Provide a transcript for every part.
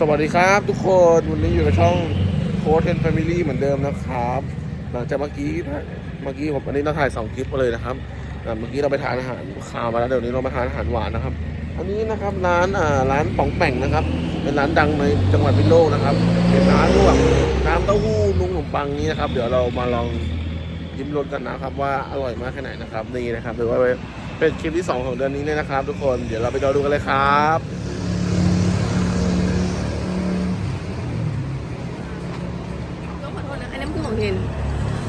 สวัสดีครับทุกคนวันนี้อยู่ในช่องโค้ดเทนแฟมิลี่เหมือนเดิมนะครับ หลังจากเมื่อกี้เมื่อกี้ผมอันนี้เราถ่ายสองคลิปมาเลยนะครับเมื่อกี้เราไปทานอาหารคาวมาแล้วเดี๋ยวนี้เรามาทานอาหารหวานนะครับ อันนี้นะครับร้านอ่าร้านป๋องแป่งนะครับ เป็นร้านดังในจังหวัดพิษณุโลกนะครับ เป็นร้านลวกน้ำเต้าหู้นุ่งขนมปังนี้นะครับ เดี๋ยวเรามาลองยิ้มรสกันนะครับ ว่าอร่อยมากแค่ไหนนะครับนี่นะครับถือว่าเป็นคลิปที่สองของเดือนนี้เลยนะครับ ทุกคนเดี๋ยวเราไปรอดูกันเลยครับ ต้องขอโทษนะอันนั้นคือ ของเห็น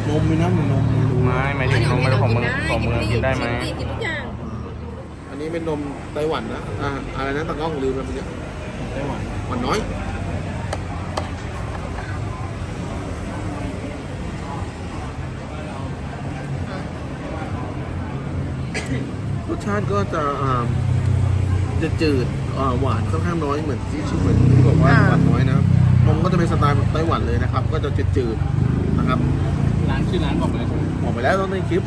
นมมีน้ำนมมีรู้ไม่หมายถึงนมไม่ของมึงของมึงกินได้ไหมกินทุกอย่างอันนี้เป็นนมไต้หวันนะอ่าอะไรนะตะก้องลืมไปเมื่อกี้ไต้หวันหวานน้อยรสชาติก็จะอ่าจะจืดอ่าหวานค่อนข้างน้อยเหมือนที่ชื่อเหมือนที่บอกว่าหวานน้อยนะครับนมก็จะเป็นสไตล์แบบไต้หวันเลยนะครับ ก็จะจืดๆ นะครับร้านชื่อร้านบอกเลยใช่ไหมบอกไปแล้วตอนในคลิป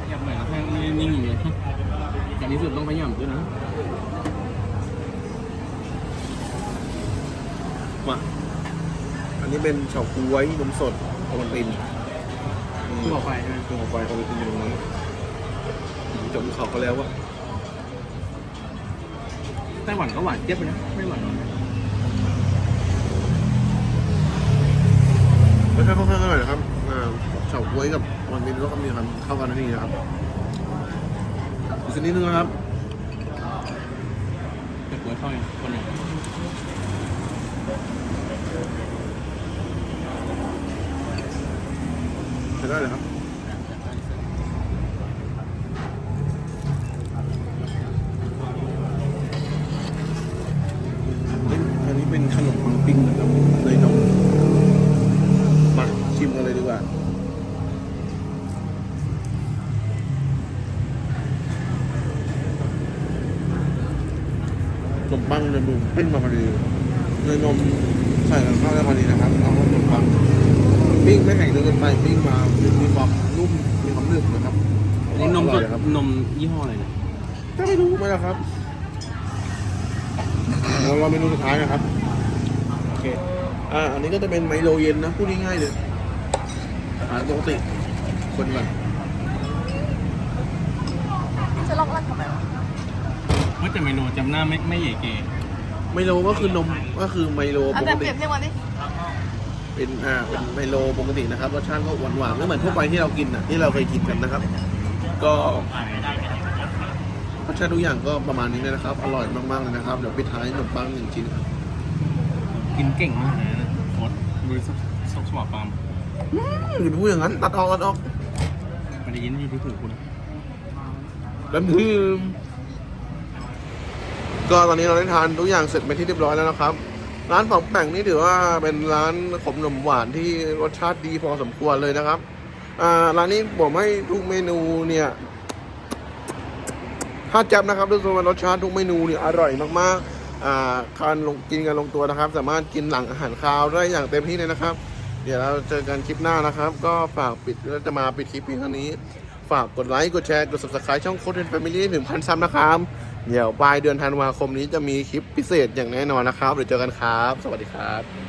ขยับหน่อยนะถ้าไม่นิ่งอยู่เลยอย่างที่สุดต้องขยับด้วยนะมาอันนี้เป็นเฉาก๊วยนมสดโอวัลตินที่บอกไปใช่ไหมตัวของไฟโอวัลตินอยู่ตรงนั้นจมเขาเขาแล้วว่าไต้หวันก็หวานเจี๊ยบไปนะไม่หวานน้อย รสชาติค่อนข้างอร่อยนะครับอ่า เฉาก๊วยกับวัลตินก็มีความเข้ากันนั่นเองนะครับอีกสักนิดนึงนะครับแต่กล้วยเข้าองคนหนึ่งใช้ได้เลยครับอันนี้เป็นขนมปังปิ้งนะครับเนยนมมาชิมกันเลยดีกว่า นมปังเนี่ยดูปิ้งมาพอดีเนยนมใส่กับข้าวได้พอดีนะครับเอาขนมปังปิ้งไม่แข็งจนเกินไปปิ้งมามีความนุ่มมีความหนึบนะครับอันนี้นมอสร่อดยครับนมยี่ห้ออะไรเนี่ยก็ไม่รู้ไหมล่ะครับเรารอเมนูสุดท้ายนะครับโอเคอ่าอันนี้ก็จะเป็นไมโลเย็นนะพูดง่ายๆเลยอาหารปกติคนก่อนจะลอกลั่นทำไมวะ ว่าแต่เมนูจำหน้าไม่ไม่เย่เก๋ไมโลก็คือนมก็คือไมโลเอาปแต่กเปติรียบเทียบวันนี้เป็นอ่าเป็นไมโลปกตินะครับรสชาติก็หวานหวานๆไม่เหมือนทั่วไปที่เรากินอะที่เราเคยกินกันนะครับ ก็รสชาติทุกอย่างก็ประมาณนี้เลยนะครับ อร่อยมากๆเลยนะครับเดี๋ยวปิดท้ายขนมปังหนึ่งชิ้นครับกินเก่งมากนะโค้ดบริษัทซอกสวาปามอย่าไปพูดอย่างนั้นตัดออกตัดออกไม่ได้ยินที่ที่หูคุณ แล้วมือ ก็ตอนนี้เราได้ทานทุกอย่างเสร็จไปที่เรียบร้อยแล้วนะครับ ร้านของแป่งนี่ถือว่าเป็นร้านขมนมหวานที่รสชาติดีพอสมควรเลยนะครับอ่าร้านนี้ผมให้ทุกเมนูเนี่ยถ้าจับนะครับด้วยส่วนรสชาติทุกเมนูเนี่ยอร่อยมากๆอ่าการลงกินกันลงตัวนะครับ สามารถกินหลังอาหารคาวได้อย่างเต็มที่เลยนะครับ เดี๋ยวเราเจอกันคลิปหน้านะครับ ก็ฝากปิดแล้วจะมาปิดคลิปเพียงเท่านี้ ฝากกดไลค์ กดแชร์ กด subscribe ช่องโค้ดเทนแฟมิลี่หนึ่งพันซับนะครับ เดี๋ยวปลายเดือนธันวาคมนี้จะมีคลิปพิเศษอย่างแน่นอนนะครับ เดี๋ยวเจอกันครับ สวัสดีครับ